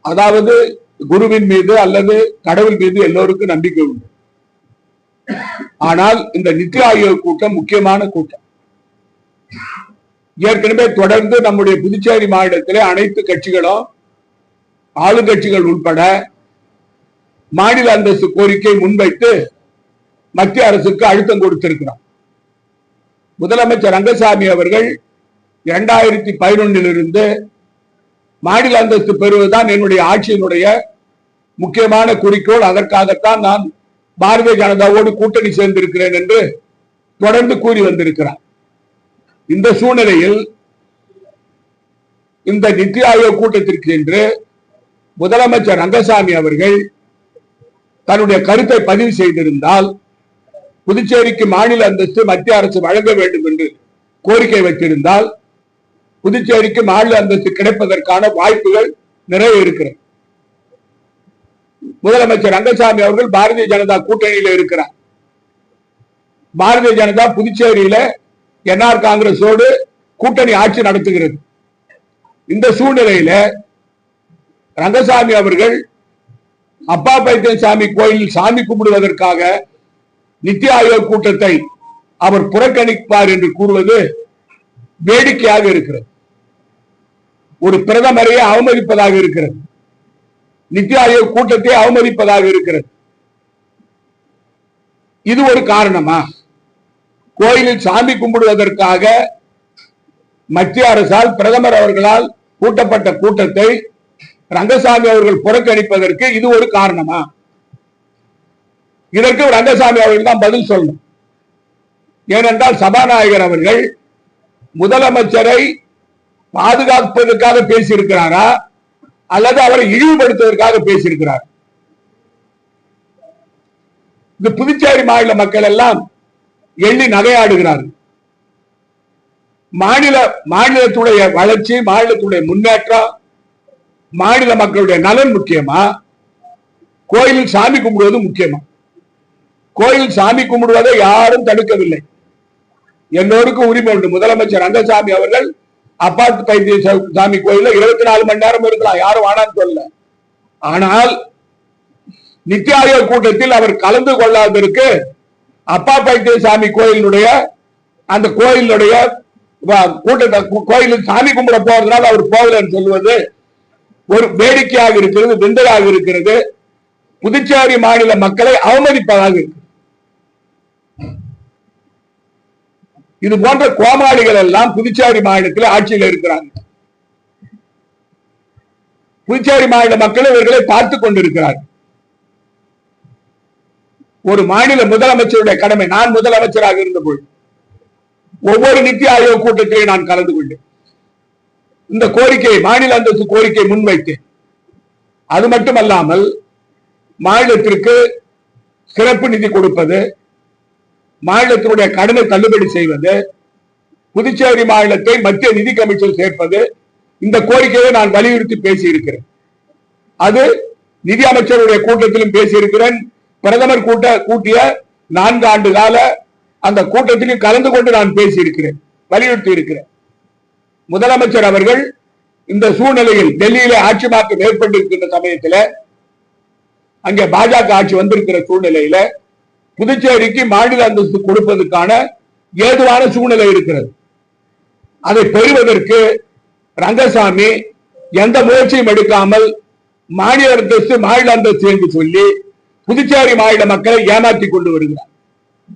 அதாவது குருவின் மீது அல்லது கடவுள் மீது எல்லோருக்கும் நம்பிக்கை உண்டு. ஆனால் இந்த நித்தி ஆயோக் கூட்டம் முக்கியமான கூட்டம். ஏற்கனவே தொடர்ந்து நம்முடைய புதுச்சேரி மாநிலத்திலே அனைத்து கட்சிகளும் ஆளுங்கட்சிகள் உட்பட மாநில அந்தஸ்து கோரிக்கை முன்வைத்து மத்திய அரசுக்கு அழுத்தம் கொடுத்திருக்கிறார். முதலமைச்சர் ரங்கசாமி அவர்கள் இரண்டாயிரத்தி பதினொன்னிலிருந்து மாநில அந்தஸ்து பெறுவதுதான் என்னுடைய ஆட்சியினுடைய முக்கியமான குறிக்கோள். அதற்காகத்தான் நான் பாரதிய ஜனதாவோடு கூட்டணி சேர்ந்திருக்கிறேன் என்று தொடர்ந்து கூறி வந்திருக்கிறார். இந்த சூழ்நிலையில் இந்த நித்தி ஆயோக் கூட்டத்திற்கு என்று முதலமைச்சர் ரங்கசாமி அவர்கள் தன்னுடைய கருத்தை பதிவு செய்திருந்தால் புதுச்சேரிக்கு மாநில அந்தஸ்து மத்திய அரசு வழங்க வேண்டும் என்று கோரிக்கை வைத்திருந்தால் புதுச்சேரிக்கு மாநில அந்தஸ்து கிடைப்பதற்கான வாய்ப்புகள் நிறைய இருக்கிறது. முதலமைச்சர் ரங்கசாமி அவர்கள் பாரதிய ஜனதா கூட்டணியில இருக்கிறார். பாரதிய ஜனதா புதுச்சேரியில என்ஆர் காங்கிரஸோடு கூட்டணி ஆட்சி நடத்துகிறது. இந்த சூழ்நிலையில ரங்கசாமி அவர்கள் அப்பா பைத்தியசாமி கோயில் சாமி கும்பிடுவதற்காக நித்தி ஆயோக் கூட்டத்தை அவர் புறக்கணிப்பார் என்று கூறுவது வேடிக்கையாக இருக்கிறது. ஒரு பிரதமரையே அவமதிப்பதாக இருக்கிறது. நித்தி ஆயோக் கூட்டத்தை அவமதிப்பதாக இருக்கிறது. இது ஒரு காரணமா? கோயிலில் சாமி கும்பிடுவதற்காக மத்திய அரசால் பிரதமர் அவர்களால் கூட்டப்பட்ட கூட்டத்தை ரங்கசாமி அவர்கள் புறக்கணிப்பதற்கு இது ஒரு காரணமா? இதற்கு ரங்கசாமி அவர்கள் தான் பதில் சொல்லணும். ஏனென்றால் சபாநாயகர் அவர்கள் முதலமைச்சரை பாதுகாப்பதற்காக பேசியிருக்கிறாரா? அல்லது அவரை இழிவுபடுத்துவதற்காக பேசியிருக்கிறார்? இந்த புதுச்சேரி மாநில மக்கள் எல்லாம் எண்ணி நகையாடுகிறார்கள். மாநில மாநிலத்துடைய வளர்ச்சி மாநிலத்துடைய முன்னேற்றம் மாநில மக்களுடைய நலன் முக்கியமா? கோயிலில் சாமி கும்பிடுவது முக்கியமா? கோயில் சாமி கும்பிடுவதை யாரும் தடுக்கவில்லை. எல்லோருக்கும் உரிமை உண்டு. முதலமைச்சர் ரங்கசாமி அவர்கள் அப்பாத்து பைத்திய சாமி கோயில இருபத்தி நாலு மணி நேரம் இருக்கலாம். யாரும் வேணான்னு சொல்லல. ஆனால் நித்தி ஆயோக் கூட்டத்தில் அவர் கலந்து கொள்ளாததற்கு அப்பா பைத்திய சாமி கோயிலுடைய அந்த கோயிலுடைய கூட்டத்தை கோயிலுக்கு சாமி கும்பிட போறதுனால அவர் போகலன்னு சொல்வது ஒரு வேடிக்கையாக இருக்கிறது விந்தலாக இருக்கிறது. புதுச்சேரி மாநில மக்களை அவமதிப்பதாக இருக்கு. இது போன்ற கோமாளிகள் எல்லாம் புதுச்சேரி மாநிலத்தில் ஆட்சியில் இருக்கிறாங்க. புதுச்சேரி மாநில மக்கள் இவர்களை பார்த்துக் கொண்டிருக்கிறார்கள். ஒரு மாநில முதலமைச்சருடைய கடமை நான் முதலமைச்சராக இருந்தபோது ஒவ்வொரு நித்தி ஆயோக் கூட்டத்திலே நான் கலந்து கொண்டேன். இந்த கோரிக்கை மாநில அந்தஸ்து கோரிக்கை முன்வைத்தேன். அது மட்டுமல்லாமல் மாநிலத்திற்கு சிறப்பு நிதி கொடுப்பது மாநிலத்தினுடைய கடனை தள்ளுபடி செய்வது புதுச்சேரி மாநிலத்தை மத்திய நிதி கமிஷன் சேர்ப்பது இந்த கோரிக்கையை நான் வலியுறுத்தி பேசியிருக்கிறேன். அது நிதி அமைச்சருடைய கூட்டத்திலும் பேசியிருக்கிறேன். பிரதமர் கூட்ட கூட்டிய நான்கு ஆண்டு கால அந்த கூட்டத்திலும் கலந்து கொண்டு நான் பேசியிருக்கிறேன் வலியுறுத்தி இருக்கிறேன். முதலமைச்சர் அவர்கள் இந்த சூழ்நிலையில் டெல்லியில ஆட்சி மாற்றம் ஏற்பட்டிருக்கின்ற சமயத்தில் அங்கே பாஜக ஆட்சி வந்திருக்கிற சூழ்நிலையில புதுச்சேரிக்கு மாநில அந்தஸ்து கொடுப்பதற்கான ஏதுவான சூழ்நிலை இருக்கிறது. அதை பெறுவதற்கு ரங்கசாமி எந்த முயற்சியும் எடுக்காமல் மாநில அந்தஸ்து மாநில அந்தஸ்து என்று சொல்லி புதுச்சேரி மாநில மக்களை ஏமாற்றி கொண்டு வருகிறார்.